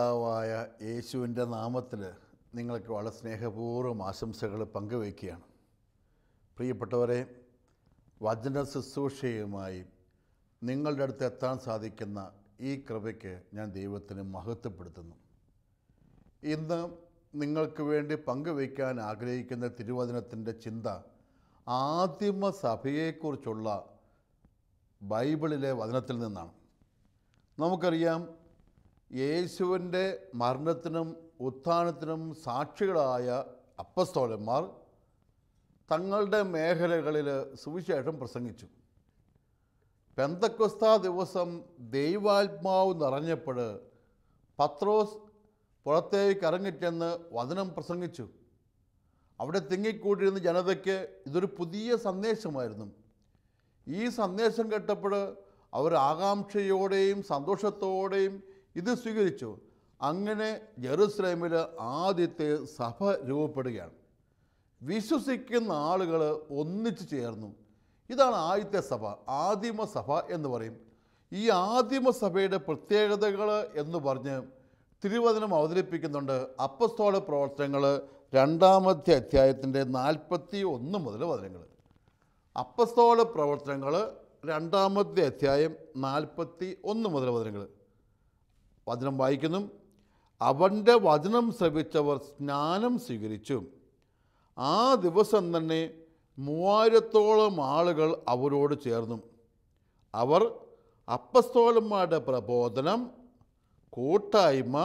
കർത്താവായ യേശുവിന്റെ നാമത്തിൽ നിങ്ങൾക്ക് വളരെ സ്നേഹപൂർവം ആശംസകൾ പങ്കുവയ്ക്കുകയാണ്. പ്രിയപ്പെട്ടവരെ വചന ശുശ്രൂഷയുമായി നിങ്ങളുടെ അടുത്ത് എത്താൻ സാധിക്കുന്ന ഈ കൃപയ്ക്ക് ഞാൻ ദൈവത്തിന് മഹത്വപ്പെടുത്തുന്നു. ഇന്ന് നിങ്ങൾക്ക് വേണ്ടി പങ്കുവയ്ക്കാൻ ആഗ്രഹിക്കുന്ന തിരുവചനത്തിന്റെ ചിന്ത ആദിമ സഭയെക്കുറിച്ചുള്ള ബൈബിളിലെ വചനത്തിൽ നിന്നാണ്. നമുക്കറിയാം യേശുവിന്റെ മരണത്തിനും ഉത്ഥാനത്തിനും സാക്ഷികളായ അപ്പസ്തോലന്മാർ തങ്ങളുടെ മേഖലകളിൽ സുവിശേഷം പ്രസംഗിച്ചു. പെന്തക്കൊസ്ത ദിവസം ദൈവാത്മാവ് നിറഞ്ഞപ്പോൾ പത്രോസ് പുറത്തേക്ക് ഇറങ്ങിച്ചെന്ന് വചനം പ്രസംഗിച്ചു. അവിടെ തിങ്ങിക്കൂട്ടിയിരുന്ന ജനതയ്ക്ക് ഇതൊരു പുതിയ സന്ദേശമായിരുന്നു. ഈ സന്ദേശം കേട്ടപ്പോൾ അവർ ആകാംക്ഷയോടെയും സന്തോഷത്തോടെയും ഇത് സ്വീകരിച്ചു. അങ്ങനെ ജെറുസലേമിൽ ആദ്യത്തെ സഭ രൂപപ്പെടുകയാണ്. വിശ്വസിക്കുന്ന ആളുകൾ ഒന്നിച്ചു ചേർന്നു. ഇതാണ് ആദ്യത്തെ സഭ ആദിമ സഭ എന്ന് പറയും. ഈ ആദിമ സഭയുടെ പ്രത്യേകതകൾ എന്ന് പറഞ്ഞ് തിരുവചനം അവതരിപ്പിക്കുന്നുണ്ട് അപ്പസ്തോള പ്രവർത്തനങ്ങൾ രണ്ടാമത്തെ അധ്യായത്തിന്റെ നാൽപ്പത്തി ഒന്ന് മുതൽ വചനങ്ങൾ അപ്പസ്തോള പ്രവർത്തനങ്ങൾ രണ്ടാമത്തെ അധ്യായം നാൽപ്പത്തി ഒന്ന് മുതൽ വചനങ്ങൾ വചനം വായിക്കുന്നു. അവന്റെ വചനം ശ്രവിച്ചവർ സ്നാനം സ്വീകരിച്ചു. ആ ദിവസം തന്നെ മൂവായിരത്തോളം ആളുകൾ അവരോട് ചേർന്നു. അവർ അപ്പസ്തോലന്മാരുടെ പ്രബോധനം കൂട്ടായ്മ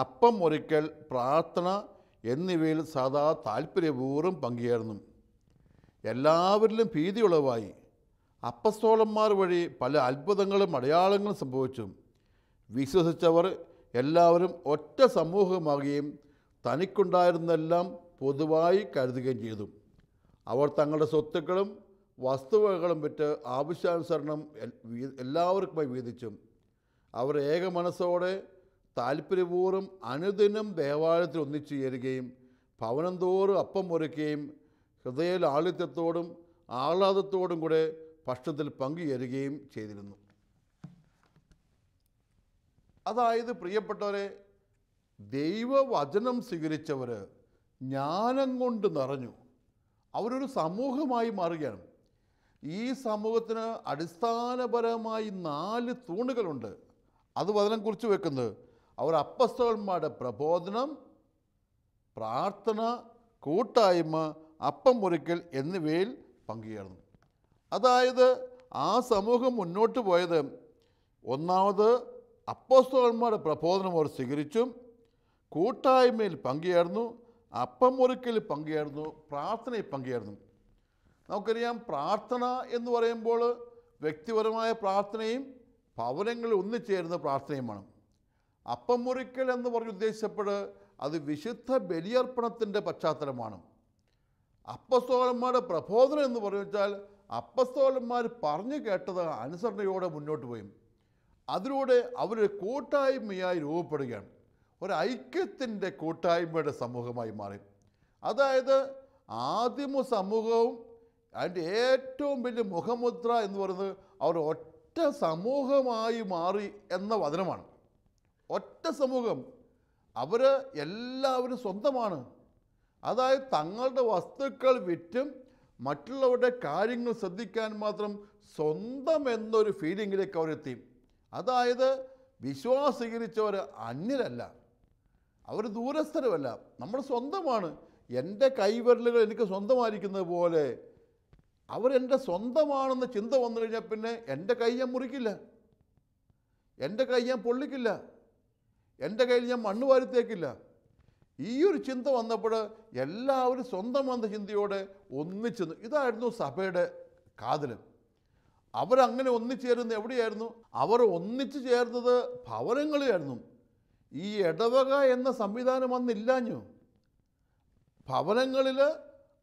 അപ്പം ഒരിക്കൽ പ്രാർത്ഥന എന്നിവയിൽ സദാ താല്പര്യപൂർവം പങ്കുചേർന്നു. എല്ലാവരിലും ഭീതിയുളവായി. അപ്പസ്തോളന്മാർ വഴി പല അത്ഭുതങ്ങളും അടയാളങ്ങളും സംഭവിച്ചു. വിശ്വസിച്ചവർ എല്ലാവരും ഒറ്റ സമൂഹമാകുകയും തനിക്കുണ്ടായിരുന്നെല്ലാം പൊതുവായി കരുതുകയും ചെയ്തു. അവർ തങ്ങളുടെ സ്വത്തുക്കളും വസ്തുവകകളും വിറ്റ് ആവശ്യാനുസരണം എല്ലാവർക്കുമായി വീതിച്ചു. അവർ ഏക മനസ്സോടെ താല്പര്യപൂർവം അനുദിനം ദേവാലയത്തിൽ ഒന്നിച്ചു ചേരുകയും ഭവനം തോറും അപ്പം ഒരുക്കുകയും ഹൃദയ ലാളിത്യത്തോടും ആഹ്ലാദത്തോടും കൂടെ ഭക്ഷണത്തിൽ പങ്കുചേരുകയും ചെയ്തിരുന്നു. അതായത് പ്രിയപ്പെട്ടവരെ ദൈവവചനം സ്വീകരിച്ചവർ ജ്ഞാനം കൊണ്ട് നിറഞ്ഞു. അവരൊരു സമൂഹമായി മാറുകയാണ്. ഈ സമൂഹത്തിന് അടിസ്ഥാനപരമായി നാല് തൂണുകളുണ്ട്. അത് വചനം കുറിച്ച് വെക്കുന്നത് അവർ അപ്പസ്തോന്മാരുടെ പ്രബോധനം പ്രാർത്ഥന കൂട്ടായ്മ അപ്പം മുറിക്കൽ എന്നിവയിൽ പങ്കുചേർന്നു. അതായത് ആ സമൂഹം മുന്നോട്ട് പോയത് ഒന്നാമത് അപ്പോസ്തോന്മാരുടെ പ്രബോധനം അവർ സ്വീകരിച്ചു കൂട്ടായ്മയിൽ പങ്കുചേർന്നു അപ്പം മുറിക്കൽ പങ്കുചേർന്നു പ്രാർത്ഥനയിൽ പങ്കുചേർന്നു. നമുക്കറിയാം പ്രാർത്ഥന എന്ന് പറയുമ്പോൾ വ്യക്തിപരമായ പ്രാർത്ഥനയും ഭവനങ്ങളിൽ ഒന്നിച്ചേരുന്ന പ്രാർത്ഥനയുമാണ്. അപ്പം മുറിക്കൽ എന്ന് പറഞ്ഞ് ഉദ്ദേശിച്ചപ്പോൾ അത് വിശുദ്ധ ബലിയർപ്പണത്തിന്റെ പശ്ചാത്തലമാണ്. അപ്പസ്തോലന്മാരുടെ പ്രബോധനം എന്ന് പറഞ്ഞു വെച്ചാൽ അപ്പസ്തോലന്മാർ പറഞ്ഞു കേട്ടത് അനുസരണയോടെ മുന്നോട്ട് പോയി. അതിലൂടെ അവരൊരു കൂട്ടായ്മയായി രൂപപ്പെടുകയാണ്. ഒരു ഐക്യത്തിന്റെ കൂട്ടായ്മയുടെ സമൂഹമായി മാറി. അതായത് ആദിമ സമൂഹവും അതിന്റെ ഏറ്റവും വലിയ മുഖമുദ്ര എന്ന് പറയുന്നത് അവർ ഒറ്റ സമൂഹമായി മാറി എന്ന വചനമാണ്. ഒറ്റ സമൂഹം. അവർ എല്ലാവരും സ്വന്തമാണ്. അതായത് തങ്ങളുടെ വസ്തുക്കൾ വിറ്റും മറ്റുള്ളവരുടെ കാര്യങ്ങൾ ശ്രദ്ധിക്കാൻ മാത്രം സ്വന്തം എന്നൊരു ഫീലിങ്ങിലേക്ക് അവരെത്തി. അതായത് വിശ്വാസം സ്വീകരിച്ചവർ അന്യരല്ല. അവർ ദൂരസ്ഥരമല്ല. നമ്മൾ സ്വന്തമാണ്. എന്റെ കൈവിരലുകൾ എനിക്ക് സ്വന്തമായിരിക്കുന്നത് പോലെ അവരെന്റെ സ്വന്തമാണെന്ന ചിന്ത വന്നു കഴിഞ്ഞാൽ പിന്നെ എന്റെ കൈ ഞാൻ മുറിക്കില്ല. എന്റെ കൈ ഞാൻ പൊള്ളിക്കില്ല. എന്റെ കയ്യിൽ ഞാൻ മണ്ണ് വാരിത്തേക്കില്ല. ഈ ഒരു ചിന്ത വന്നപ്പോൾ എല്ലാവരും സ്വന്തം വന്ന ചിന്തയോടെ ഒന്നിച്ചു. ഇതായിരുന്നു സഭയുടെ കാതൽ അവരങ്ങനെ ഒന്നിച്ചേരുന്ന എവിടെയായിരുന്നു? അവർ ഒന്നിച്ചു ചേർന്നത് ഭവനങ്ങളിലായിരുന്നു. ഈ ഇടവക എന്ന സംവിധാനം അന്നില്ലാഞ്ഞു ഭവനങ്ങളിൽ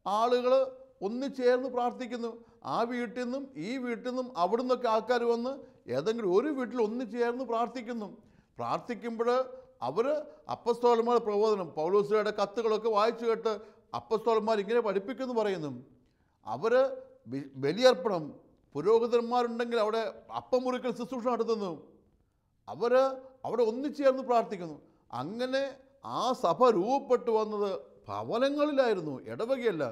ആളുകൾ ഒന്നിച്ചേർന്ന് പ്രാർത്ഥിക്കുന്നു. ആ വീട്ടിൽ നിന്നും ഈ വീട്ടിൽ നിന്നും അവിടെ നിന്നൊക്കെ ആൾക്കാർ വന്ന് ഏതെങ്കിലും ഒരു വീട്ടിൽ ഒന്നിച്ചേർന്ന് പ്രാർത്ഥിക്കുന്നു. പ്രാർത്ഥിക്കുമ്പോൾ അവർ അപ്പസ്തോലന്മാർ പ്രബോധനം പൗലോസിയുടെ കത്തുകളൊക്കെ വായിച്ചു കേട്ട് അപ്പസ്തോലന്മാർ ഇങ്ങനെ പഠിപ്പിക്കുന്നു പറയുന്നു. അവർ ബലിയർപ്പണം പുരോഹിതന്മാരുണ്ടെങ്കിൽ അവിടെ അപ്പം മുറിക്കൽ ശുശ്രൂഷ നടത്തുന്നു. അവർ അവിടെ ഒന്നിച്ചേർന്ന് പ്രാർത്ഥിക്കുന്നു. അങ്ങനെ ആ സഭ രൂപപ്പെട്ടു വന്നത് ഭവനങ്ങളിലായിരുന്നു ഇടവകയല്ല.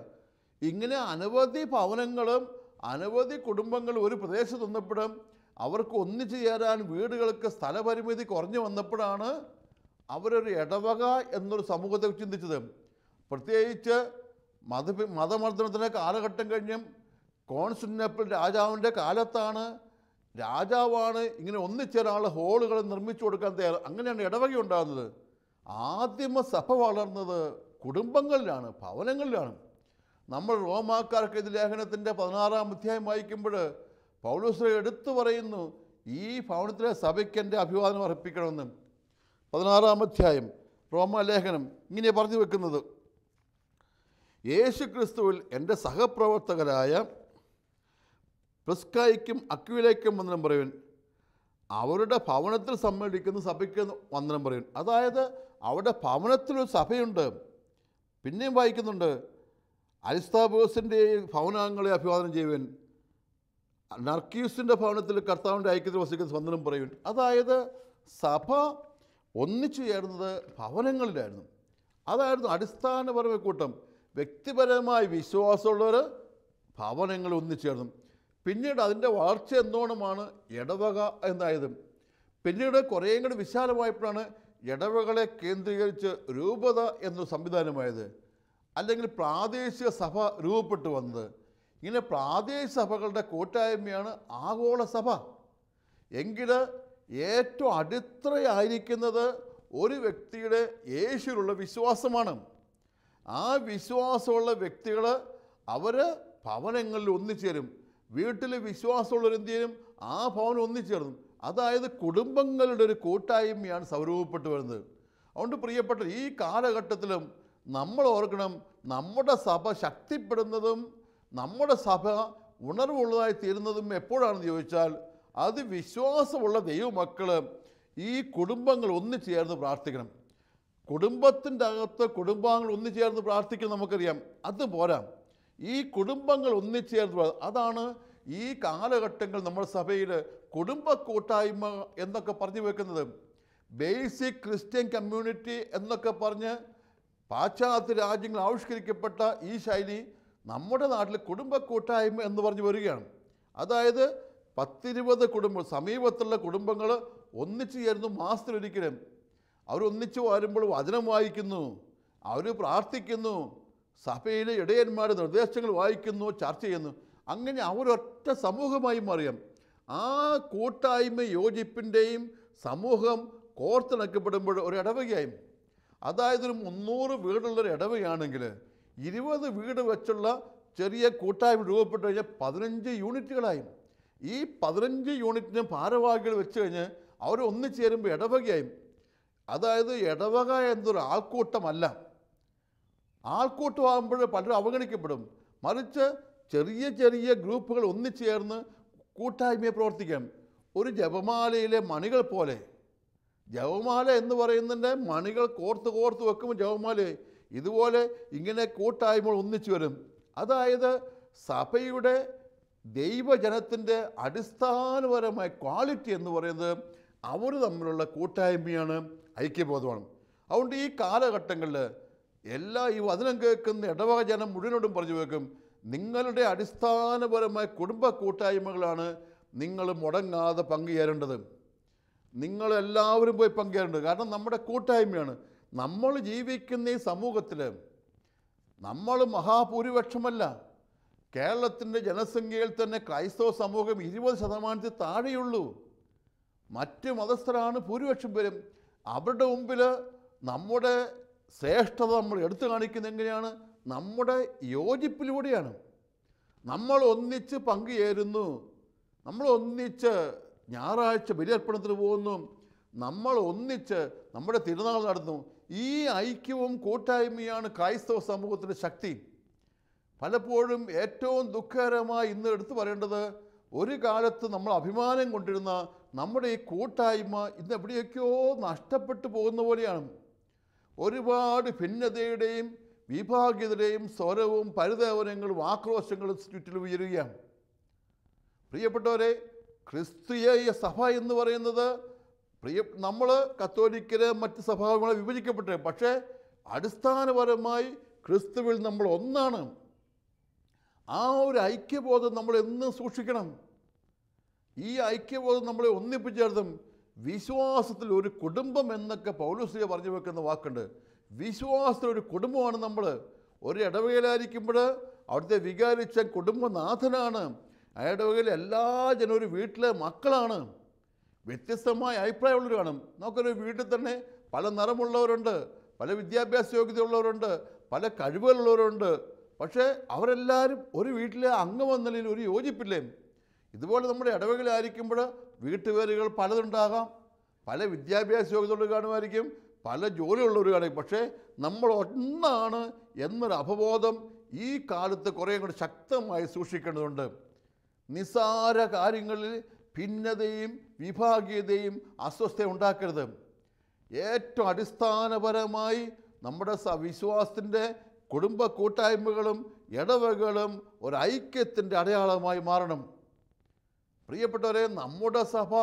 ഇങ്ങനെ അനവധി ഭവനങ്ങളും അനവധി കുടുംബങ്ങളും ഒരു പ്രദേശത്ത് വന്നപ്പോഴും അവർക്ക് ഒന്നിച്ചു ചേരാൻ വീടുകൾക്ക് സ്ഥലപരിമിതി കുറഞ്ഞു വന്നപ്പോഴാണ് അവരൊരു ഇടവക എന്നൊരു സമൂഹത്തെ ചിന്തിച്ചത്. പ്രത്യേകിച്ച് മത മതമർദ്ദനത്തിന്റെ കാലഘട്ടം കഴിഞ്ഞും കോൺസ്റ്റിനപ്പിൾ രാജാവിന്റെ കാലത്താണ്. രാജാവാണ് ഇങ്ങനെ ഒന്നിച്ചൊരാൾ ഹോളുകൾ നിർമ്മിച്ചു കൊടുക്കാൻ തയ്യാറ്. അങ്ങനെയാണ് ഇടവകി ഉണ്ടാകുന്നത്. ആദ്യമ സഭ വളർന്നത് കുടുംബങ്ങളിലാണ് ഭവനങ്ങളിലാണ്. നമ്മൾ റോമാക്കാർക്ക് ഇത് ലേഖനത്തിന്റെ പതിനാറാം അധ്യായം വായിക്കുമ്പോൾ പൗലോസ് എടുത്തു പറയുന്നു ഈ ഭവനത്തിലെ സഭയ്ക്ക് എന്റെ അഭിവാദനം അർപ്പിക്കണമെന്ന്. പതിനാറാം അധ്യായം റോമാലേഖനം ഇങ്ങനെ പറഞ്ഞു വെക്കുന്നത്. യേശു ക്രിസ്തുവിൽ എന്റെ സഹപ്രവർത്തകരായ പ്രിസ്കായിക്കും അക്വിലേക്കും വന്ദനം പറയുവൻ. അവരുടെ ഭവനത്തിൽ സമ്മേളിക്കുന്ന സഭയ്ക്ക് വന്ദനം പറയും അതായത് അവരുടെ ഭവനത്തിലൊരു സഭയുണ്ട്. പിന്നെയും വായിക്കുന്നുണ്ട് അരിസ്താബോസിന്റെ ഭവനാംഗങ്ങളെ അഭിവാദനം ചെയ്യുവൻ. നർക്കീസിന്റെ ഭവനത്തിൽ കർത്താവിന്റെ ഐക്യത്തിൽ വസിക്കുന്ന വന്ദനം പറയുവൻ. അതായത് സഭ ഒന്നിച്ചു ചേർന്നത് ഭവനങ്ങളിലായിരുന്നു. അതായിരുന്നു അടിസ്ഥാനപരമായ കൂട്ടം. വ്യക്തിപരമായി വിശ്വാസമുള്ളവർ ഭവനങ്ങൾ ഒന്നിച്ചേർന്നു പിന്നീട് അതിന്റെ വളർച്ച എന്നോണമാണ് ഇടവക എന്നായത്. പിന്നീട് കുറേയും കൂടി വിശാലമായപ്പോഴാണ് ഇടവകളെ കേന്ദ്രീകരിച്ച് രൂപത എന്ന സംവിധാനമായത്. അല്ലെങ്കിൽ പ്രാദേശിക സഭ രൂപപ്പെട്ടു വന്നത്. ഇങ്ങനെ പ്രാദേശിക സഭകളുടെ കൂട്ടായ്മയാണ് ആഗോള സഭ. എങ്കിൽ ഏറ്റവും അടിത്തറയായിരിക്കുന്നത് ഒരു വ്യക്തിയുടെ യേശുവിലുള്ള വിശ്വാസമാണ്. ആ വിശ്വാസമുള്ള വ്യക്തികൾ അവർ ഭവനങ്ങളിൽ ഒന്നിച്ചേരും. വീട്ടിൽ വിശ്വാസമുള്ളവർ എന്ത് ചെയ്യും? ആ ഭവനം ഒന്നിച്ചേർന്നു അതായത് കുടുംബങ്ങളുടെ ഒരു കൂട്ടായ്മയാണ് സൗരൂപപ്പെട്ടു വരുന്നത്. അതുകൊണ്ട് പ്രിയപ്പെട്ട ഈ കാലഘട്ടത്തിലും നമ്മൾ ഓർക്കണം നമ്മുടെ സഭ ശക്തിപ്പെടുന്നതും നമ്മുടെ സഭ ഉണർവുള്ളതായി തീരുന്നതും എപ്പോഴാണെന്ന് ചോദിച്ചാൽ അത് വിശ്വാസമുള്ള ദൈവമക്കൾ ഈ കുടുംബങ്ങൾ ഒന്നിച്ചേർന്ന് പ്രാർത്ഥിക്കണം. കുടുംബത്തിന്റെ അകത്ത് കുടുംബാംഗങ്ങൾ ഒന്നിച്ചേർന്ന് പ്രാർത്ഥിക്കണം നമുക്കറിയാം. അത് പോരാ. ഈ കുടുംബങ്ങൾ ഒന്നിച്ചേർന്ന് അതാണ് ഈ കാലഘട്ടങ്ങൾ നമ്മുടെ സഭയിൽ കുടുംബ കൂട്ടായ്മ എന്നൊക്കെ പറഞ്ഞു വെക്കുന്നത്. ബേസിക് ക്രിസ്ത്യൻ കമ്മ്യൂണിറ്റി എന്നൊക്കെ പറഞ്ഞ് പാശ്ചാത്യ രാജ്യങ്ങൾ ആവിഷ്കരിക്കപ്പെട്ട ഈ ശൈലി നമ്മുടെ നാട്ടിൽ കുടുംബ കൂട്ടായ്മ എന്ന് പറഞ്ഞു വരികയാണ്. അതായത് പത്തിരുപത് കുടുംബ സമീപത്തുള്ള കുടുംബങ്ങൾ ഒന്നിച്ചു ചേരുന്നു മാസത്തിലൊരിക്കലും. അവരൊന്നിച്ച് വരുമ്പോൾ വചനം വായിക്കുന്നു. അവർ പ്രാർത്ഥിക്കുന്നു. സഭയിലെ ഇടയന്മാരുടെ നിർദ്ദേശങ്ങൾ വായിക്കുന്നു ചർച്ച ചെയ്യുന്നു. അങ്ങനെ അവരൊറ്റ സമൂഹമായി മാറിയാം ആ കൂട്ടായ്മ യോജിപ്പിന്റെയും സമൂഹം കോർത്തിണക്കപ്പെടുമ്പോൾ ഒരു ഇടവകയായും. അതായത് ഒരു മുന്നൂറ് വീടുള്ളൊരു ഇടവകയാണെങ്കിൽ ഇരുപത് വീട് വെച്ചുള്ള ചെറിയ കൂട്ടായ്മ രൂപപ്പെട്ട് കഴിഞ്ഞാൽ പതിനഞ്ച് യൂണിറ്റുകളായും. ഈ പതിനഞ്ച് യൂണിറ്റിന് ഭാരവാഹികൾ വെച്ച് കഴിഞ്ഞ് അവർ ഒന്നിച്ചേരുമ്പോൾ ഇടവകയായും. അതായത് ഇടവക എന്നൊരു ആൾക്കൂട്ടമല്ല. ആൾക്കൂട്ടമാകുമ്പോൾ പലരും അവഗണിക്കപ്പെടും. മറിച്ച് ചെറിയ ചെറിയ ഗ്രൂപ്പുകൾ ഒന്നിച്ചു ചേർന്ന് കൂട്ടായ്മയെ പ്രവർത്തിക്കാം. ഒരു ജപമാലയിലെ മണികൾ പോലെ. ജപമാല എന്ന് പറയുന്നതിന്റെ മണികൾ കോർത്ത് കോർത്ത് വെക്കുമ്പോൾ ജപമാല ഇതുപോലെ ഇങ്ങനെ കൂട്ടായ്മകൾ ഒന്നിച്ചു വരും. അതായത് സഭയുടെ ദൈവജനത്തിന്റെ അടിസ്ഥാനപരമായ ക്വാളിറ്റി എന്ന് പറയുന്നത് അവർ തമ്മിലുള്ള കൂട്ടായ്മയാണ് ഐക്യബോധമാണ്. അതുകൊണ്ട് ഈ കാലഘട്ടങ്ങളിൽ എല്ലാ ഈ വചനം കേൾക്കുന്ന ഇടവക ജനം മുഴുവനോടും പറഞ്ഞു വെക്കും നിങ്ങളുടെ അടിസ്ഥാനപരമായ കുടുംബ കൂട്ടായ്മകളാണ് നിങ്ങൾ മുടങ്ങാതെ പങ്കുചേരേണ്ടത്. നിങ്ങളെല്ലാവരും പോയി പങ്കുചേരേണ്ടത്. കാരണം നമ്മുടെ കൂട്ടായ്മയാണ്. നമ്മൾ ജീവിക്കുന്ന ഈ സമൂഹത്തിൽ നമ്മൾ മഹാഭൂരിപക്ഷമല്ല. കേരളത്തിന്റെ ജനസംഖ്യയിൽ തന്നെ ക്രൈസ്തവ സമൂഹം ഇരുപത് ശതമാനത്തിൽ താഴെയുള്ളൂ. മറ്റ് മതസ്ഥരാണ് ഭൂരിപക്ഷം പേരും. അവരുടെ മുമ്പിൽ നമ്മുടെ ശ്രേഷ്ഠത നമ്മൾ എടുത്തു കാണിക്കുന്നത് എങ്ങനെയാണ്? നമ്മുടെ യോജിപ്പിലൂടെയാണ്. നമ്മൾ ഒന്നിച്ച് പങ്കുചേരുന്നു. നമ്മൾ ഒന്നിച്ച് ഞായറാഴ്ച ബലിയർപ്പണത്തിന് പോകുന്നു. നമ്മൾ ഒന്നിച്ച് നമ്മുടെ തിരുനാൾ നടന്നു. ഈ ഐക്യവും കൂട്ടായ്മയാണ് ക്രൈസ്തവ സമൂഹത്തിന്റെ ശക്തി. പലപ്പോഴും ഏറ്റവും ദുഃഖകരമായി ഇന്ന് എടുത്തു പറയേണ്ടത് ഒരു കാലത്ത് നമ്മൾ അഭിമാനം കൊണ്ടിരുന്ന നമ്മുടെ ഈ കൂട്ടായ്മ ഇന്ന് എവിടെയൊക്കെയോ നഷ്ടപ്പെട്ടു പോകുന്ന പോലെയാണ്. ഒരുപാട് ഭിന്നതയുടെയും വിഭാഗ്യതയുടെയും സ്വരവും പരിതാപനങ്ങളും ആക്രോശങ്ങളും ചുറ്റിൽ ഉയരുകയാണ്. പ്രിയപ്പെട്ടവരെ ക്രിസ്തീയ സഭ എന്ന് പറയുന്നത് പ്രിയ നമ്മൾ കത്തോലിക്കര് മറ്റ് സഭകളെ വിഭജിക്കപ്പെട്ടു. പക്ഷേ അടിസ്ഥാനപരമായി ക്രിസ്തുവിൽ നമ്മൾ ഒന്നാണ്. ആ ഒരു ഐക്യബോധം നമ്മൾ എന്നും സൂക്ഷിക്കണം. ഈ ഐക്യബോധം നമ്മളെ ഒന്നിപ്പിച്ചേർത്തും. വിശ്വാസത്തിൽ ഒരു കുടുംബം എന്നൊക്കെ പൗലോസിയെ പറഞ്ഞു വെക്കുന്ന വാക്കുണ്ട്. വിശ്വാസത്തിൽ ഒരു കുടുംബമാണ് നമ്മൾ. ഒരു ഇടവകയിലായിരിക്കുമ്പോൾ അവിടുത്തെ വികാരിച്ച കുടുംബനാഥനാണ്. ആ ഇടവകയിൽ എല്ലാ ജനം ഒരു വീട്ടിലെ മക്കളാണ്. വ്യത്യസ്തമായ അഭിപ്രായമുള്ളവർ കാണും നമുക്കൊരു വീട്ടിൽ തന്നെ പല നിറമുള്ളവരുണ്ട് പല വിദ്യാഭ്യാസ യോഗ്യതയുള്ളവരുണ്ട് പല കഴിവുകളുള്ളവരുണ്ട്. പക്ഷേ അവരെല്ലാവരും ഒരു വീട്ടിലെ അംഗമെന്ന നിലയിൽ ഒരു യോജിപ്പില്ലേ? ഇതുപോലെ നമ്മുടെ ഇടവകളിലായിരിക്കുമ്പോൾ വീട്ടുപേരുകൾ പലതുണ്ടാകാം. പല വിദ്യാഭ്യാസ യോഗ്യത യോഗ്യതകൾ കാണുമായിരിക്കും. പല ജോലിയുള്ളവർ കാണും പക്ഷേ നമ്മൾ ഒന്നാണ് എന്നൊരു അപബോധം ഈ കാലത്ത് കുറേ കൂടി ശക്തമായി സൂക്ഷിക്കേണ്ടതുണ്ട്. നിസാര കാര്യങ്ങളിൽ ഭിന്നതയും വിഭാഗീയതയും അസ്വസ്ഥത ഉണ്ടാക്കരുത്. ഏറ്റവും അടിസ്ഥാനപരമായി നമ്മുടെ വിശ്വാസത്തിന്റെ കുടുംബ കൂട്ടായ്മകളും ഇടവകളും ഒരു ഐക്യത്തിന്റെ അടയാളമായി മാറണം. പ്രിയപ്പെട്ടവരെ നമ്മുടെ സഭ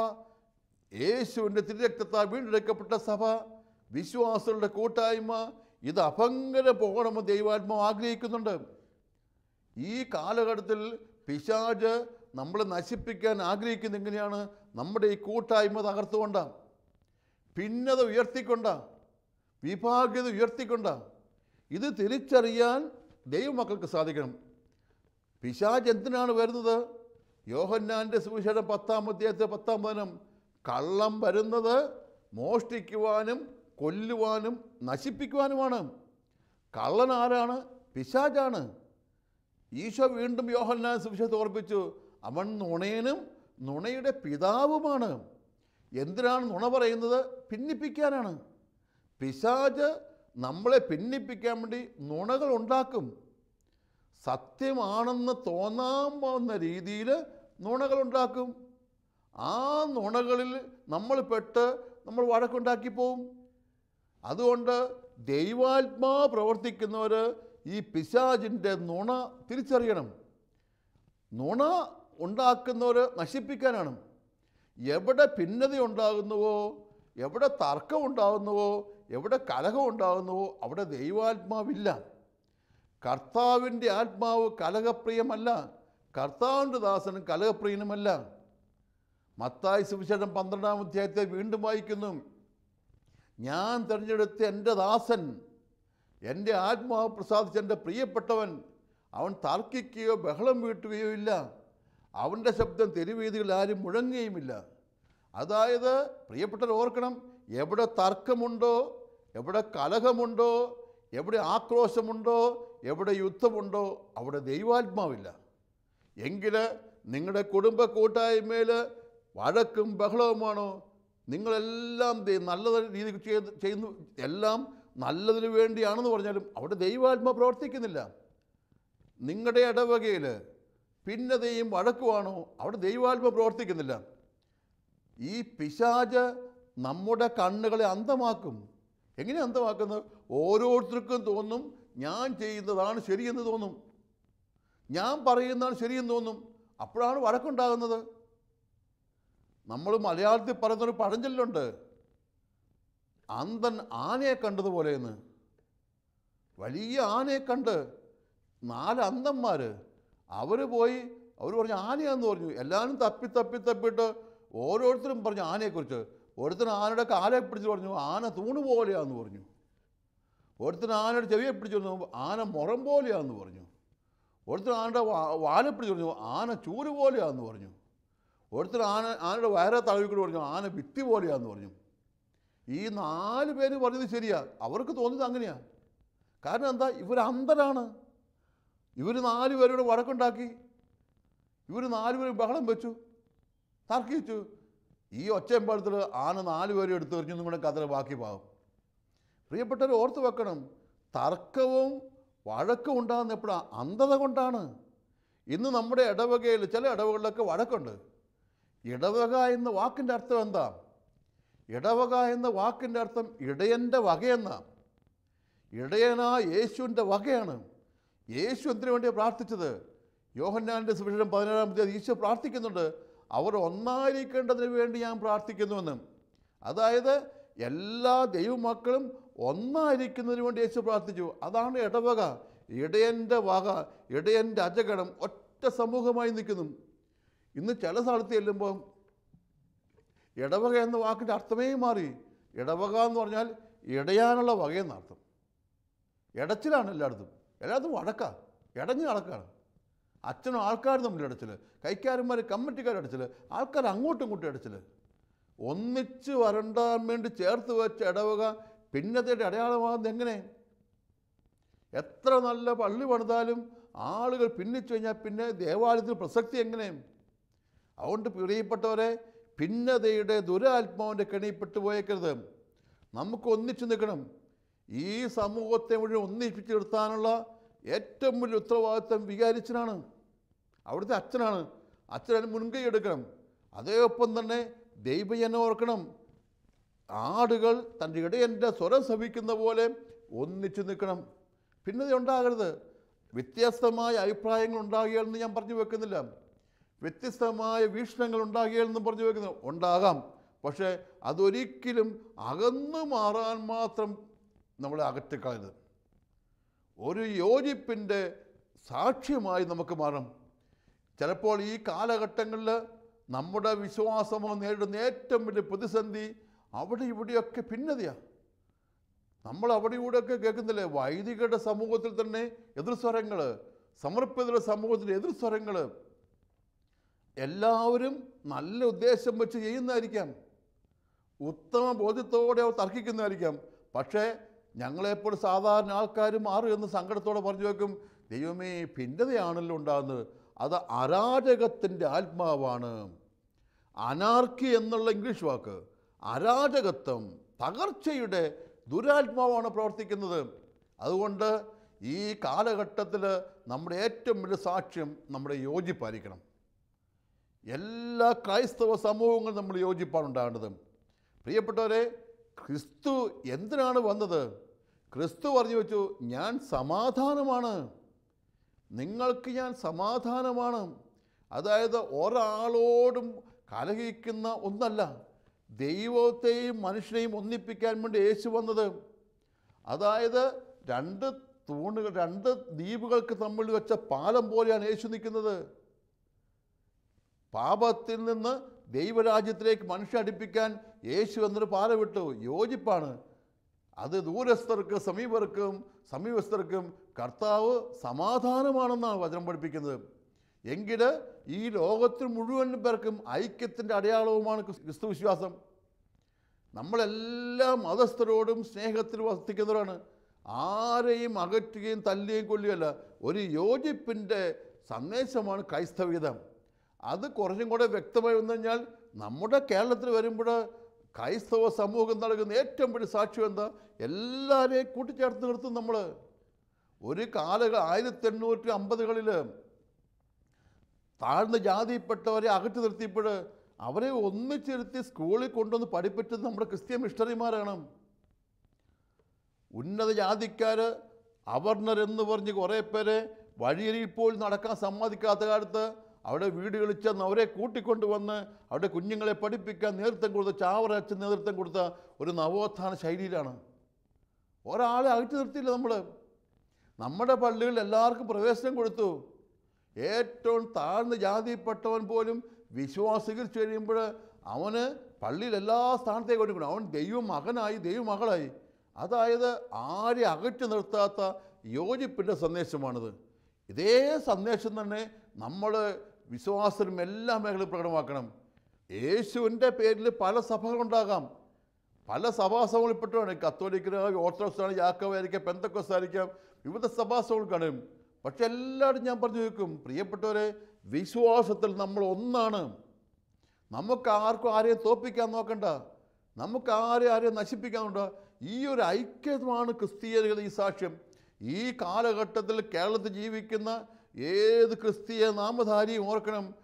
യേശുവിന്റെ തിരുരക്തത്താൽ വീണ്ടെടുക്കപ്പെട്ട സഭ വിശ്വാസികളുടെ കൂട്ടായ്മ ഇത് അഭംഗരം പോകണമെന്ന് ദൈവാത്മാവ് ആഗ്രഹിക്കുന്നുണ്ട്. ഈ കാലഘട്ടത്തിൽ പിശാജ് നമ്മളെ നശിപ്പിക്കാൻ ആഗ്രഹിക്കുന്ന എങ്ങനെയാണ്? നമ്മുടെ ഈ കൂട്ടായ്മ തകർത്തുകൊണ്ട. ഭിന്നത ഉയർത്തിക്കൊണ്ട. വിഭാഗ്യത ഉയർത്തിക്കൊണ്ട. ഇത് തിരിച്ചറിയാൻ ദൈവമക്കൾക്ക് സാധിക്കണം. പിശാജ് എന്തിനാണ് വരുന്നത്? യോഹന്നാന്റെ സുവിശേഷം പത്താം അധ്യായത്തെ പത്താം പതിനം കള്ളം വരുന്നത് മോഷ്ടിക്കുവാനും കൊല്ലുവാനും നശിപ്പിക്കുവാനുമാണ്. കള്ളൻ ആരാണ്? പിശാജാണ് ഈശോ വീണ്ടും യോഹന്നാൻ സുവിശേഷത്തെ ഓർപ്പിച്ചു അവൻ നുണയനും നുണയുടെ പിതാവുമാണ്. എന്തിനാണ് നുണ പറയുന്നത്? ഭിന്നിപ്പിക്കാനാണ്. പിശാജ് നമ്മളെ ഭിന്നിപ്പിക്കാൻ വേണ്ടി നുണകൾ ഉണ്ടാക്കും. സത്യമാണെന്ന് തോന്നാൻ പോകുന്ന രീതിയിൽ നുണകൾ ഉണ്ടാക്കും ആ നുണകളിൽ നമ്മൾ പെട്ട് നമ്മൾ വഴക്കുണ്ടാക്കി പോവും. അതുകൊണ്ട് ദൈവാത്മാ പ്രവർത്തിക്കുന്നവർ ഈ പിശാജിന്റെ നുണ തിരിച്ചറിയണം. നുണ ഉണ്ടാക്കുന്നവർ നശിപ്പിക്കാനാണ്. എവിടെ ഭിന്നത ഉണ്ടാകുന്നുവോ എവിടെ തർക്കം ഉണ്ടാകുന്നുവോ എവിടെ കലഹം ഉണ്ടാകുന്നുവോ അവിടെ ദൈവാത്മാവില്ല. കർത്താവിന്റെ ആത്മാവ് കലഹപ്രിയമല്ല. കർത്താവിന്റെ ദാസനും കലഹപ്രിയനുമല്ല. മത്തായി സുവിശേഷം പന്ത്രണ്ടാം അധ്യായത്തെ വീണ്ടും വായിക്കുന്നു. ഞാൻ തിരഞ്ഞെടുത്ത എന്റെ ദാസൻ എന്റെ ആത്മാവ് പ്രസാദിച്ച എന്റെ പ്രിയപ്പെട്ടവൻ അവൻ തർക്കിക്കുകയോ ബഹളം വീട്ടുകയോ ഇല്ല. അവന്റെ ശബ്ദം തെരുവീതികളിൽ ആരും മുഴങ്ങുകയുമില്ല. അതായത് പ്രിയപ്പെട്ടവർ ഓർക്കണം എവിടെ തർക്കമുണ്ടോ എവിടെ കലഹമുണ്ടോ എവിടെ ആക്രോശമുണ്ടോ എവിടെ യുദ്ധമുണ്ടോ അവിടെ ദൈവാത്മാവില്ല. എങ്കിൽ നിങ്ങളുടെ കുടുംബ കൂട്ടായ്മയിൽ വഴക്കും ബഹളവുമാണോ? നിങ്ങളെല്ലാം നല്ല രീതിക്ക് ചെയ്ത് ചെയ്യുന്നു എല്ലാം നല്ലതിന് വേണ്ടിയാണെന്ന് പറഞ്ഞാലും അവിടെ ദൈവാത്മ പ്രവർത്തിക്കുന്നില്ല. നിങ്ങളുടെ ഇടവകയിൽ ഭിന്നതയും വഴക്കുമാണോ അവിടെ ദൈവാത്മ പ്രവർത്തിക്കുന്നില്ല. ഈ പിശാജ് നമ്മുടെ കണ്ണുകളെ അന്ധമാക്കും എങ്ങനെ അന്ധമാക്കുന്നത് ഓരോരുത്തർക്കും തോന്നും ഞാൻ ചെയ്യുന്നതാണ് ശരിയെന്ന് തോന്നും. ഞാൻ പറയുന്നതാണ് ശരിയെന്ന് തോന്നും. അപ്പോഴാണ് വഴക്കുണ്ടാകുന്നത്. നമ്മൾ മലയാളത്തിൽ പറയുന്നൊരു പഴഞ്ചൊല്ലുണ്ട്. അന്തൻ ആനയെ കണ്ടതുപോലെയെന്ന്. വലിയ ആനയെ കണ്ട് നാല് അന്തന്മാർ അവർ പോയി അവർ പറഞ്ഞു ആനയാന്ന് പറഞ്ഞു. എല്ലാവരും തപ്പി തപ്പി തപ്പിയിട്ട് ഓരോരുത്തരും പറഞ്ഞു ആനയെക്കുറിച്ച്. ഒരുത്തൻ ആനയുടെ കാലെ പിടിച്ച് പറഞ്ഞു ആന തൂണ് പോലെയാന്ന് പറഞ്ഞു. ഒരുത്തൻ ആനയുടെ ചെവിയെ പിടിച്ച് പറഞ്ഞു ആന മുറം പോലെയാന്ന് പറഞ്ഞു. ഒരുത്തൻ ആനയുടെ വാലപ്പിടി പറഞ്ഞു ആന ചൂര് പോലെയാന്ന് പറഞ്ഞു. ഒരുത്തർ ആന ആനയുടെ വയറെ തളവിക്കൂടെ പറഞ്ഞു ആന ഭിത്തി പോലെയാന്ന് പറഞ്ഞു. ഈ നാല് പേര് പറഞ്ഞത് ശരിയാ. അവർക്ക് തോന്നിയത് അങ്ങനെയാ. കാരണം എന്താ? ഇവർ അന്ധരാണ്. ഇവർ നാല് പേരോട് വഴക്കുണ്ടാക്കി. ഇവർ നാല് പേര് ബഹളം വെച്ചു. തർക്കിച്ചു. ഈ ഒച്ചയമ്പലത്തിൽ ആന നാല് പേരും എടുത്തു എറിഞ്ഞു നിങ്ങളുടെ കഥ ബാക്കി പാകും പ്രിയപ്പെട്ടവർ ഓർത്ത് വെക്കണം. തർക്കവും വഴക്കും ഉണ്ടാകുന്ന എപ്പോഴാണ് അന്ധത കൊണ്ടാണ്. ഇന്ന് നമ്മുടെ ഇടവകയിൽ ചില ഇടവകളിലൊക്കെ വഴക്കുണ്ട്. ഇടവക എന്ന വാക്കിന്റെ അർത്ഥം എന്താ? ഇടവക എന്ന വാക്കിന്റെ അർത്ഥം ഇടയന്റെ വകയെന്നാ. ഇടയനാ യേശുവിന്റെ വകയാണ്. യേശു എന്തിനു വേണ്ടിയാണ് പ്രാർത്ഥിച്ചത്? യോഹന്നാന്റെ സുവിശേഷം പതിനേഴാം തീയതി ഈശോ പ്രാർത്ഥിക്കുന്നുണ്ട്. അവർ ഒന്നായിരിക്കേണ്ടതിന് വേണ്ടി ഞാൻ പ്രാർത്ഥിക്കുന്നുവെന്ന്. അതായത് എല്ലാ ദൈവമക്കളും ഒന്നായിരിക്കുന്നതിന് വേണ്ടി യേശു പ്രാർത്ഥിച്ചു. അതാണ് ഇടവക. ഇടയന്റെ വക ഇടയന്റെ അജഗണം ഒറ്റ സമൂഹമായി നിൽക്കുന്നു. ഇന്ന് ചില സ്ഥലത്ത് ചെല്ലുമ്പോൾ ഇടവക എന്ന വാക്കിന്റെ അർത്ഥമേ മാറി. ഇടവക എന്ന് പറഞ്ഞാൽ ഇടയാനുള്ള വകയെന്നർത്ഥം ഇടച്ചിലാണ് എല്ലായിടത്തും. എല്ലായിടത്തും വഴക്ക ഇടഞ്ഞ് നടക്കാണ്. അച്ഛനും ആൾക്കാരും തമ്മിൽ ഇടച്ചിൽ കൈക്കാരന്മാർ കമ്മിറ്റിക്കാർ ഇടച്ചിൽ ആൾക്കാർ അങ്ങോട്ടും ഇങ്ങോട്ടും ഇടച്ചിൽ ഒന്നിച്ച് വരണ്ടാൻ വേണ്ടി ചേർത്ത് വെച്ച് ഇടവക ഭിന്നതയുടെ അടയാളമാകുന്നത് എങ്ങനെ? എത്ര നല്ല പള്ളി പണിതാലും ആളുകൾ ഭിന്നിച്ചു കഴിഞ്ഞാൽ പിന്നെ ദേവാലയത്തിന് പ്രസക്തി എങ്ങനെ? അതുകൊണ്ട് പ്രിയപ്പെട്ടവരെ ഭിന്നതയുടെ ദുരാത്മാവിന്റെ കെണിപ്പെട്ടു പോയേക്കരുത് നമുക്ക് ഒന്നിച്ചു നിൽക്കണം. ഈ സമൂഹത്തെ മുഴുവൻ ഒന്നിപ്പിച്ചു നിർത്താനുള്ള ഏറ്റവും വലിയ ഉത്തരവാദിത്വം വികാരിച്ചനാണ്. അവിടുത്തെ അച്ഛനാണ്. അച്ഛൻ മുൻകൈ എടുക്കണം. അതേയൊപ്പം തന്നെ ദൈവജനം ഓർക്കണം. ആടുകൾ തന്റെ ഇടയന്റെ സ്വരം ശമിക്കുന്ന പോലെ ഒന്നിച്ചു നിൽക്കണം. പിന്നെ ഉണ്ടാകരുത്. വ്യത്യസ്തമായ അഭിപ്രായങ്ങൾ ഉണ്ടാകുകയെന്ന് ഞാൻ പറഞ്ഞു വെക്കുന്നില്ല. വ്യത്യസ്തമായ വീക്ഷണങ്ങൾ ഉണ്ടാകുകയെന്നും പറഞ്ഞു വെക്കുന്നു. ഉണ്ടാകാം. പക്ഷേ അതൊരിക്കലും അകന്നു മാറാൻ മാത്രം നമ്മളെ അകറ്റിക്കളയരുത്. ഒരു യോജിപ്പിന്റെ സാക്ഷ്യമായി നമുക്ക് മാറും. ചിലപ്പോൾ ഈ കാലഘട്ടങ്ങളിൽ നമ്മുടെ വിശ്വാസമോ നേരിടുന്ന ഏറ്റവും വലിയ പ്രതിസന്ധി അവിടെ ഇവിടെയൊക്കെ ഭിന്നതയാണ് നമ്മൾ അവിടെ ഇവിടെയൊക്കെ കേൾക്കുന്നില്ലേ? വൈദികരുടെ സമൂഹത്തിൽ തന്നെ എതിർസ്വരങ്ങൾ സമർപ്പിതരുടെ സമൂഹത്തിന്റെ എതിർസ്വരങ്ങൾ എല്ലാവരും നല്ല ഉദ്ദേശം വെച്ച് ചെയ്യുന്നതായിരിക്കാം. ഉത്തമ ബോധ്യത്തോടെ അവർ തർക്കിക്കുന്നതായിരിക്കാം. പക്ഷേ ഞങ്ങളെപ്പോൾ സാധാരണ ആൾക്കാർ മാറും എന്ന് സങ്കടത്തോടെ പറഞ്ഞു വെക്കും. ദൈവമേ ഭിന്നതയാണല്ലോ ഉണ്ടാകുന്നത്. അത് അരാജകത്തിന്റെ ആത്മാവാണ്. അനാർക്കി എന്നുള്ള ഇംഗ്ലീഷ് വാക്ക് അരാജകത്വം തകർച്ചയുടെ ദുരാത്മാവാണ് പ്രവർത്തിക്കുന്നത്. അതുകൊണ്ട് ഈ കാലഘട്ടത്തിൽ നമ്മുടെ ഏറ്റവും വലിയ സാക്ഷ്യം നമ്മുടെ യോജിപ്പായിരിക്കണം. എല്ലാ ക്രൈസ്തവ സമൂഹങ്ങളും നമ്മൾ യോജിപ്പാണ് ഉണ്ടാകേണ്ടത്. പ്രിയപ്പെട്ടവരെ ക്രിസ്തു എന്തിനാണ് വന്നത്? ക്രിസ്തു പറഞ്ഞു വെച്ചു ഞാൻ സമാധാനമാണ്. നിങ്ങൾക്ക് ഞാൻ സമാധാനമാണ്. അതായത് ഒരാളോടും കലഹിക്കുന്ന ഒന്നല്ല ദൈവത്തെയും മനുഷ്യനെയും ഒന്നിപ്പിക്കാൻ വേണ്ടി യേശു വന്നത്. അതായത് രണ്ട് തൂണുകൾ രണ്ട് ദ്വീപുകൾക്ക് തമ്മിൽ വെച്ച പാലം പോലെയാണ് യേശു നിൽക്കുന്നത്. പാപത്തിൽ നിന്ന് ദൈവരാജ്യത്തിലേക്ക് മനുഷ്യ അടുപ്പിക്കാൻ യേശു എന്നൊരു പാലം വിട്ടു യോജിപ്പാണ്. അത് ദൂരസ്ഥർക്ക് സമീപർക്കും സമീപസ്ഥർക്കും കർത്താവ് സമാധാനമാണെന്നാണ് വചനം പഠിപ്പിക്കുന്നത്. എങ്കിൽ ഈ ലോകത്തിൽ മുഴുവൻ പേർക്കും ഐക്യത്തിന്റെ അടയാളവുമാണ് ക്രിസ്- ക്രിസ്തു വിശ്വാസം നമ്മളെല്ലാ മതസ്ഥരോടും സ്നേഹത്തിൽ വർത്തിക്കുന്നവരാണ് ആരെയും അകറ്റുകയും തല്ലുകയും കൊല്ലുകയല്ല. ഒരു യോജിപ്പിന്റെ സന്ദേശമാണ് ക്രൈസ്തവീതം അത് കുറച്ചും കൂടെ വ്യക്തമായി വന്നു കഴിഞ്ഞാൽ നമ്മുടെ കേരളത്തിൽ വരുമ്പോൾ ക്രൈസ്തവ സമൂഹം നൽകുന്ന ഏറ്റവും വലിയ സാക്ഷ്യം എന്താ? എല്ലാവരെയും കൂട്ടിച്ചേർത്ത് നിർത്തും നമ്മൾ ഒരു കാലക ആയിരത്തി എണ്ണൂറ്റി അമ്പതുകളിൽ താഴ്ന്ന ജാതിയിൽപ്പെട്ടവരെ അകറ്റി നിർത്തിയപ്പോൾ അവരെ ഒന്നിച്ചിരുത്തി സ്കൂളിൽ കൊണ്ടുവന്ന് പഠിപ്പിച്ചത് നമ്മുടെ ക്രിസ്ത്യൻ മിഷണറിമാരാണ്. ഉന്നത ജാതിക്കാർ അവർണരെന്ന് പറഞ്ഞ് കുറേ പേരെ വഴിയരിയിൽ പോലും നടക്കാൻ സമ്മതിക്കാത്ത കാലത്ത് അവിടെ വീടുകളിൽ ചെന്ന് അവരെ കൂട്ടിക്കൊണ്ടുവന്ന് അവിടെ കുഞ്ഞുങ്ങളെ പഠിപ്പിക്കാൻ നേതൃത്വം കൊടുത്ത ചാവറ അച്ഛൻ നേതൃത്വം കൊടുത്ത ഒരു നവോത്ഥാന ശൈലിയിലാണ്. ഒരാളെ അകറ്റി നിർത്തിയില്ല നമ്മൾ നമ്മുടെ പള്ളികളിൽ എല്ലാവർക്കും പ്രവേശനം കൊടുത്തു. ഏറ്റവും താഴ്ന്ന ജാതിപ്പെട്ടവൻ പോലും വിശ്വാസികൾ ചെയ്യുമ്പോൾ അവന് പള്ളിയിൽ എല്ലാ സ്ഥാനത്തേക്ക് കൊടുക്കണം. അവൻ ദൈവം മകനായി ദൈവം മകളായി അതായത് ആരെ അകറ്റി നിർത്താത്ത യോജിപ്പിന്റെ സന്ദേശമാണിത്. ഇതേ സന്ദേശം തന്നെ നമ്മൾ വിശ്വാസത്തിലും എല്ലാ മേഖലയും പ്രകടമാക്കണം. യേശുവിന്റെ പേരിൽ പല സഭകളുണ്ടാകാം. പല സഭാസഭകളിൽപ്പെട്ടാണ് കത്തോലിക്കനാണ് ഓർത്തഡോക്സ് ആണ് ജാക്കവായിരിക്കാം പെന്തക്കോസ് ആയിരിക്കാം. വിവിധ സഭാസഭകൾ കാണും. പക്ഷെ എല്ലാവരും ഞാൻ പറഞ്ഞു ചോദിക്കും പ്രിയപ്പെട്ടവരെ വിശ്വാസത്തിൽ നമ്മൾ ഒന്നാണ്. നമുക്ക് ആർക്കും ആരെയും തോപ്പിക്കാൻ നോക്കണ്ട. നമുക്ക് ആരെയും ആരെയും നശിപ്പിക്കാനുണ്ട് ഈ ഒരു ഐക്യമാണ് ക്രിസ്തീയതയുടെ ഈ സാക്ഷ്യം. ഈ കാലഘട്ടത്തിൽ കേരളത്തിൽ ജീവിക്കുന്ന ഏത് ക്രിസ്തീയ നാമധാരിയും ഓർക്കണം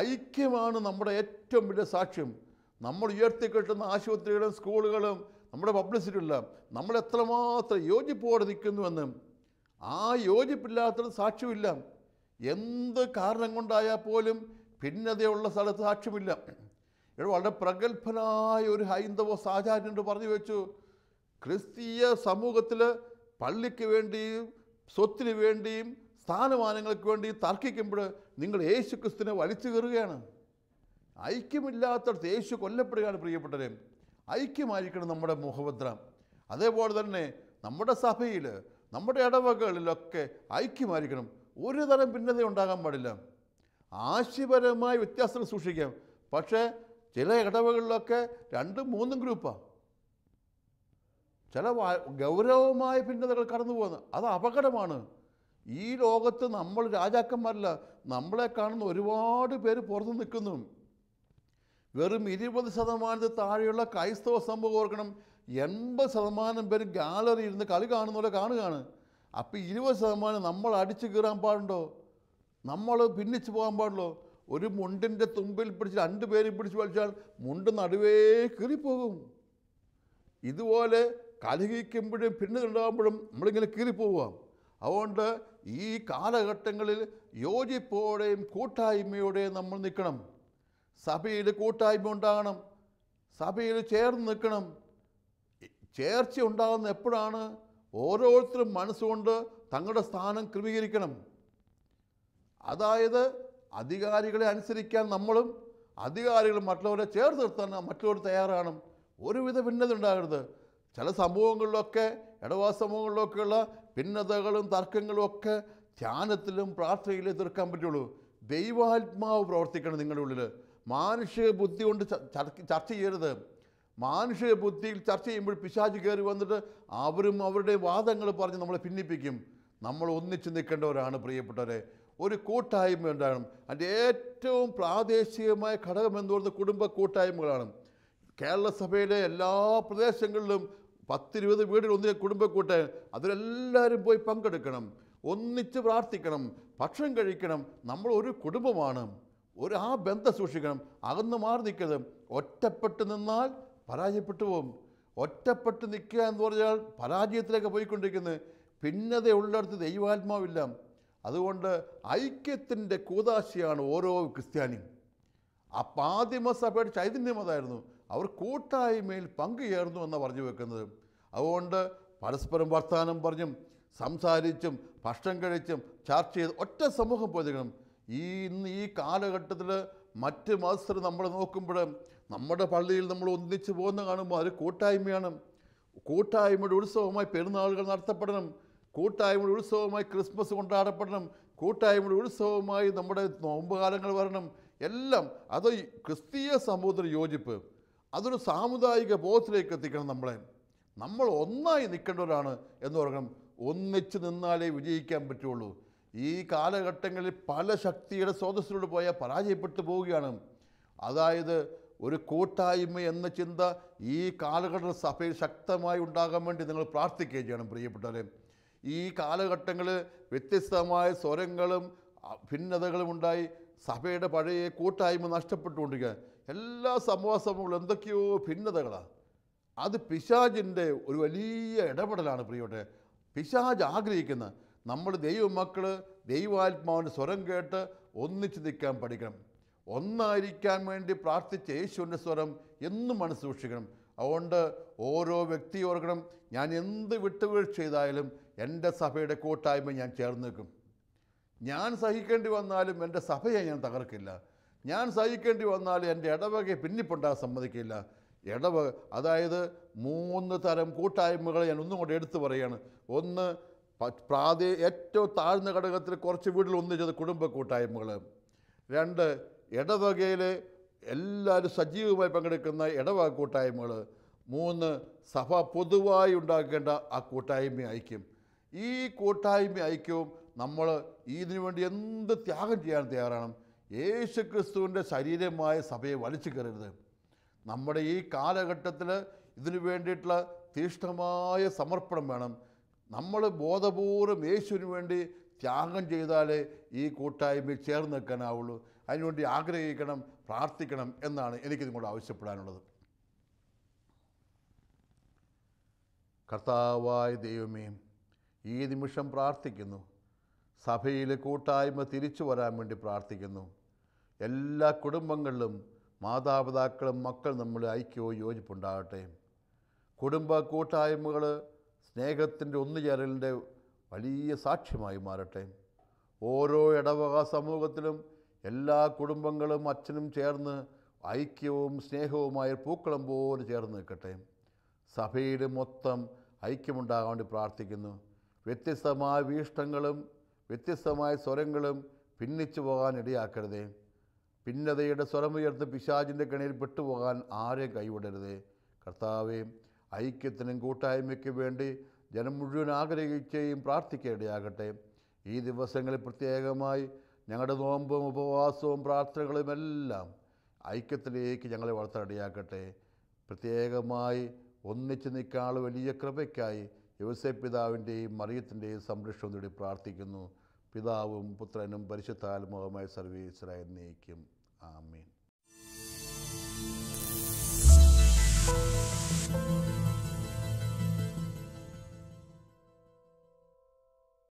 ഐക്യമാണ് നമ്മുടെ ഏറ്റവും വലിയ സാക്ഷ്യം. നമ്മൾ ഉയർത്തിക്കെട്ടുന്ന ആശുപത്രികളും സ്കൂളുകളും നമ്മുടെ പബ്ലിസിറ്റിയുള്ള നമ്മൾ എത്രമാത്രം യോജിപ്പോടെ നിൽക്കുന്നുവെന്ന് ആ യോജിപ്പില്ലാത്തത് സാക്ഷ്യമില്ല. എന്ത് കാരണം കൊണ്ടായാൽ പോലും ഭിന്നതയുള്ള സ്ഥലത്ത് സാക്ഷ്യമില്ല. ഇവിടെ വളരെ പ്രഗത്ഭനായ ഒരു ഹൈന്ദവ സാചാര്യനോട് പറഞ്ഞു വെച്ചു ക്രിസ്തീയ സമൂഹത്തിൽ പള്ളിക്ക് വേണ്ടിയും സ്വത്തിന് വേണ്ടിയും സ്ഥാനമാനങ്ങൾക്ക് വേണ്ടി തർക്കിക്കുമ്പോൾ നിങ്ങൾ യേശു ക്രിസ്തുവിനെ വലിച്ചു കയറുകയാണ് ഐക്യമില്ലാത്തടത്ത് യേശു കൊല്ലപ്പെടുകയാണ് പ്രിയപ്പെട്ടവരെ. ഐക്യമായിരിക്കണം നമ്മുടെ മുഖഭദ്രം അതേപോലെ തന്നെ നമ്മുടെ സഭയിൽ നമ്മുടെ ഇടവകളിലൊക്കെ ഐക്യമായിരിക്കണം. ഒരു തരം ഭിന്നത ഉണ്ടാകാൻ പാടില്ല. ആശയപരമായ വ്യത്യാസങ്ങൾ സൂക്ഷിക്കാം. പക്ഷേ ചില ഇടവകളിലൊക്കെ രണ്ടും മൂന്നും ഗ്രൂപ്പാണ് ചില ഗൗരവമായ ഭിന്നതകൾ കടന്നു പോകുന്നത് അത് അപകടമാണ്. ഈ ലോകത്ത് നമ്മൾ രാജാക്കന്മാരല്ല. നമ്മളെ കാണുന്ന ഒരുപാട് പേര് പുറത്ത് നിൽക്കുന്നു. വെറും ഇരുപത് ശതമാനത്തിൽ താഴെയുള്ള ക്രൈസ്തവ സംഭവം ഓർക്കണം. എൺപത് ശതമാനം പേര് ഗാലറി ഇരുന്ന് കളി കാണുന്ന പോലെ കാണുകയാണ്. അപ്പോൾ ഇരുപത് ശതമാനം നമ്മൾ അടിച്ചു കീറാൻ പാടുണ്ടോ? നമ്മൾ ഭിന്നിച്ച് പോകാൻ പാടുള്ളൂ ഒരു മുണ്ടിന്റെ തുമ്പിൽ പിടിച്ച് രണ്ട് പേര് പിടിച്ച് വലിച്ചാൽ മുണ്ട് നടുവേ കീറിപ്പോകും. ഇതുപോലെ കലഹിക്കുമ്പോഴും ഭിന്നതയുണ്ടാകുമ്പോഴും നമ്മളിങ്ങനെ കീറിപ്പോവാം. അതുകൊണ്ട് ഈ കാലഘട്ടങ്ങളിൽ യോജിപ്പോടെയും കൂട്ടായ്മയോടെയും നമ്മൾ നിൽക്കണം. സഭയിൽ കൂട്ടായ്മ ഉണ്ടാകണം. സഭയിൽ ചേർന്ന് നിൽക്കണം. ചേർച്ച ഉണ്ടാകുന്ന എപ്പോഴാണ് ഓരോരുത്തരും മനസ്സുകൊണ്ട് തങ്ങളുടെ സ്ഥാനം ക്രമീകരിക്കണം. അതായത് അധികാരികളെ അനുസരിക്കാൻ നമ്മളും അധികാരികൾ മറ്റുള്ളവരെ ചേർത്ത് നിർത്താൻ മറ്റുള്ളവർ തയ്യാറാണ്. ഒരുവിധ ഭിന്നത ഉണ്ടാകരുത്. ചില സമൂഹങ്ങളിലൊക്കെ ഇടവാ സമൂഹങ്ങളിലൊക്കെയുള്ള ഭിന്നതകളും തർക്കങ്ങളും ഒക്കെ ധ്യാനത്തിലും പ്രാർത്ഥനയിലും തീർക്കാൻ പറ്റുള്ളൂ. ദൈവാത്മാവ് പ്രവർത്തിക്കണം നിങ്ങളുടെ ഉള്ളിൽ മാനുഷിക ബുദ്ധി കൊണ്ട് ചർച്ച ചർച്ച ചെയ്യരുത്. മാനുഷിക ബുദ്ധിയിൽ ചർച്ച ചെയ്യുമ്പോൾ പിശാച് കയറി വന്നിട്ട് അവരും അവരുടെ വാദങ്ങൾ പറഞ്ഞ് നമ്മളെ ഭിന്നിപ്പിക്കും. നമ്മൾ ഒന്നിച്ച് നിൽക്കേണ്ടവരാണ് പ്രിയപ്പെട്ടവരെ. ഒരു കൂട്ടായ്മ ഉണ്ടാകണം. അതിന്റെ ഏറ്റവും പ്രാദേശികമായ ഘടകം എന്ന് പറയുന്നത് കുടുംബ കൂട്ടായ്മകളാണ്. കേരള സഭയിലെ എല്ലാ പ്രദേശങ്ങളിലും പത്തിരുപത് വീടുകൾ ഒന്നിനെ കുടുംബ കൂട്ടായ്മ. അതിലെല്ലാവരും പോയി പങ്കെടുക്കണം. ഒന്നിച്ച് പ്രാർത്ഥിക്കണം. ഭക്ഷണം കഴിക്കണം. നമ്മൾ ഒരു കുടുംബമാണ്. ഒരു ആ ബന്ധം സൂക്ഷിക്കണം. അകന്ന് മാറി നിൽക്കരുത്. ഒറ്റപ്പെട്ട് നിന്നാൽ പരാജയപ്പെട്ടു പോകും ഒറ്റപ്പെട്ട് നിൽക്കുക എന്ന് പറഞ്ഞാൽ പരാജയത്തിലേക്ക് പോയിക്കൊണ്ടിരിക്കുന്നത് ഭിന്നത ഉള്ളിടത്ത് ദൈവാത്മാവില്ല. അതുകൊണ്ട് ഐക്യത്തിന്റെ കൂതാശിയാണ് ഓരോ ക്രിസ്ത്യാനിയും. ആ പാതിമസഭയുടെ ചൈതന്യം അതായിരുന്നു. അവർ കൂട്ടായ്മയിൽ പങ്കുചേർന്നു എന്നാണ് പറഞ്ഞു വെക്കുന്നത്. അതുകൊണ്ട് പരസ്പരം വർത്തമാനം പറഞ്ഞും സംസാരിച്ചും ഭക്ഷണം കഴിച്ചും ചർച്ച ചെയ്ത് ഒറ്റ സമൂഹം പോയിരിക്കണം ഈ ഇന്ന് ഈ കാലഘട്ടത്തിൽ മറ്റ് മതസ്ഥർ നമ്മൾ നോക്കുമ്പോൾ നമ്മുടെ പള്ളിയിൽ നമ്മൾ ഒന്നിച്ച് പോകുന്ന കാണുമ്പോൾ അത് കൂട്ടായ്മയാണ്. കൂട്ടായ്മയുടെ ഉത്സവമായി പെരുന്നാളുകൾ നടത്തപ്പെടണം. കൂട്ടായ്മയുടെ ഉത്സവമായി ക്രിസ്മസ് കൊണ്ടാടപ്പെടണം. കൂട്ടായ്മയുടെ ഉത്സവമായി നമ്മുടെ നോമ്പ് കാലങ്ങൾ വരണം. എല്ലാം അത് ക്രിസ്തീയ സമൂഹത്തിന് യോജിപ്പ്. അതൊരു സാമുദായിക ബോധത്തിലേക്ക് എത്തിക്കണം നമ്മളെ. നമ്മൾ ഒന്നായി നിൽക്കേണ്ടവരാണ് എന്ന് പറയണം ഒന്നിച്ച് നിന്നാലേ വിജയിക്കാൻ പറ്റുള്ളൂ. ഈ കാലഘട്ടങ്ങളിൽ പല ശക്തിയുടെ സ്രോതസ്സിലൂടെ പോയാൽ പരാജയപ്പെട്ടു പോവുകയാണ്. അതായത് ഒരു കൂട്ടായ്മ എന്ന ചിന്ത ഈ കാലഘട്ട സഭയിൽ ശക്തമായി ഉണ്ടാകാൻ വേണ്ടി നിങ്ങൾ പ്രാർത്ഥിക്കുകയും ചെയ്യണം പ്രിയപ്പെട്ടവരെ. ഈ കാലഘട്ടങ്ങളിൽ വ്യത്യസ്തമായ സ്വരങ്ങളും ഭിന്നതകളും ഉണ്ടായി സഭയുടെ പഴയ കൂട്ടായ്മ നഷ്ടപ്പെട്ടുകൊണ്ടിരിക്കുക. എല്ലാ സമൂഹസഭകളും എന്തൊക്കെയോ ഭിന്നതകളാണ് അത് പിശാജിന്റെ ഒരു വലിയ ഇടപെടലാണ് പ്രിയോട്ടെ പിശാജ് ആഗ്രഹിക്കുന്ന നമ്മൾ ദൈവമക്കൾ ദൈവാത്മാവിന്റെ സ്വരം കേട്ട് ഒന്നിച്ച് നിൽക്കാൻ പഠിക്കണം. ഒന്നായിരിക്കാൻ വേണ്ടി പ്രാർത്ഥിച്ച യേശുവിന്റെ സ്വരം എന്നും മനസ്സ് സൂക്ഷിക്കണം അതുകൊണ്ട് ഓരോ വ്യക്തി ഓർക്കണം ഞാൻ എന്ത് വിട്ടുവീഴ്ച ചെയ്താലും എന്റെ സഭയുടെ കൂട്ടായ്മ ഞാൻ ചേർന്ന് നിൽക്കും. ഞാൻ സഹിക്കേണ്ടി വന്നാലും എന്റെ സഭയെ ഞാൻ തകർക്കില്ല. ഞാൻ സഹിക്കേണ്ടി വന്നാലും എന്റെ ഇടവകയെ പിന്നിപ്പുണ്ടാകാൻ സമ്മതിക്കില്ല. ഇടവ അതായത് മൂന്ന് തരം കൂട്ടായ്മകൾ ഞാൻ ഒന്നും കൂടെ എടുത്തു പറയുകയാണ് ഒന്ന് പ്രാദേ ഏറ്റവും താഴ്ന്ന ഘടകത്തിൽ കുറച്ച് വീട്ടിൽ ഒന്നിച്ചത് കുടുംബ കൂട്ടായ്മകൾ രണ്ട് ഇടവകയിൽ എല്ലാവരും സജീവമായി പങ്കെടുക്കുന്ന ഇടവക കൂട്ടായ്മകൾ മൂന്ന് സഭ പൊതുവായി ഉണ്ടാക്കേണ്ട ആ കൂട്ടായ്മ ഐക്യം. ഈ കൂട്ടായ്മ ഐക്യവും നമ്മൾ ഇതിനു വേണ്ടി എന്ത് ത്യാഗം ചെയ്യാൻ തയ്യാറാണ്? യേശു ക്രിസ്തുവിന്റെ ശരീരമായ സഭയെ വലിച്ചു കയറരുത്. നമ്മുടെ ഈ കാലഘട്ടത്തിൽ ഇതിനു വേണ്ടിയിട്ടുള്ള തീഷ്ണമായ സമർപ്പണം വേണം. നമ്മൾ ബോധപൂർവം യേശുവിന് വേണ്ടി ത്യാഗം ചെയ്താലേ ഈ കൂട്ടായ്മയിൽ ചേർന്ന് നിൽക്കാനാവുള്ളൂ. അതിനുവേണ്ടി ആഗ്രഹിക്കണം പ്രാർത്ഥിക്കണം എന്നാണ് എനിക്ക് ആവശ്യപ്പെടാനുള്ളത്. കർത്താവായ ദൈവമേ ഈ നിമിഷം പ്രാർത്ഥിക്കുന്നു. സഭയിലെ കൂട്ടായ്മ തിരിച്ചു വരാൻ വേണ്ടി പ്രാർത്ഥിക്കുന്നു. എല്ലാ കുടുംബങ്ങളിലും മാതാപിതാക്കളും മക്കൾ നമ്മൾ ഐക്യവും യോജിപ്പുണ്ടാകട്ടെ. കുടുംബ കൂട്ടായ്മകൾ സ്നേഹത്തിന്റെ ഒന്നുചേരലിന്റെ വലിയ സാക്ഷ്യമായി മാറട്ടെ. ഓരോ ഇടവക സമൂഹത്തിലും എല്ലാ കുടുംബങ്ങളും അച്ഛനും ചേർന്ന് ഐക്യവും സ്നേഹവുമായ പൂക്കളം പോലെ ചേർന്ന് നിൽക്കട്ടെ. സഭയിൽ മൊത്തം ഐക്യമുണ്ടാകാൻ വേണ്ടി പ്രാർത്ഥിക്കുന്നു. വ്യത്യസ്തമായ വീഷ്ടങ്ങളും വ്യത്യസ്തമായ സ്വരങ്ങളും ഭിന്നിച്ചു പോകാൻ ഇടയാക്കരുതേ. ഭിന്നതയുടെ സ്വരമുയർത്ത് പിശാചിന്റെ കണിയിൽ പെട്ടുപോകാൻ ആരെയും കൈവിടരുതേ. കർത്താവെ ഐക്യത്തിനും കൂട്ടായ്മയ്ക്കും വേണ്ടി ജനം മുഴുവൻ ആഗ്രഹിക്കുകയും പ്രാർത്ഥിക്കേണ്ടയാകട്ടെ ഈ ദിവസങ്ങളിൽ പ്രത്യേകമായി ഞങ്ങളുടെ നോമ്പും ഉപവാസവും പ്രാർത്ഥനകളുമെല്ലാം ഐക്യത്തിലേക്ക് ഞങ്ങളെ വളർത്തടിയാക്കട്ടെ പ്രത്യേകമായി ഒന്നിച്ചു നിൽക്കാൻ വലിയ കൃപയ്ക്കായി യോസഫ് പിതാവിന്റെയും മറിയത്തിന്റെയും സംരക്ഷണം തേടി പ്രാർത്ഥിക്കുന്നു. പിതാവും പുത്രനും പരിശുദ്ധാത്മകമായ സർവീസിലായി നീക്കും ആമീൻ.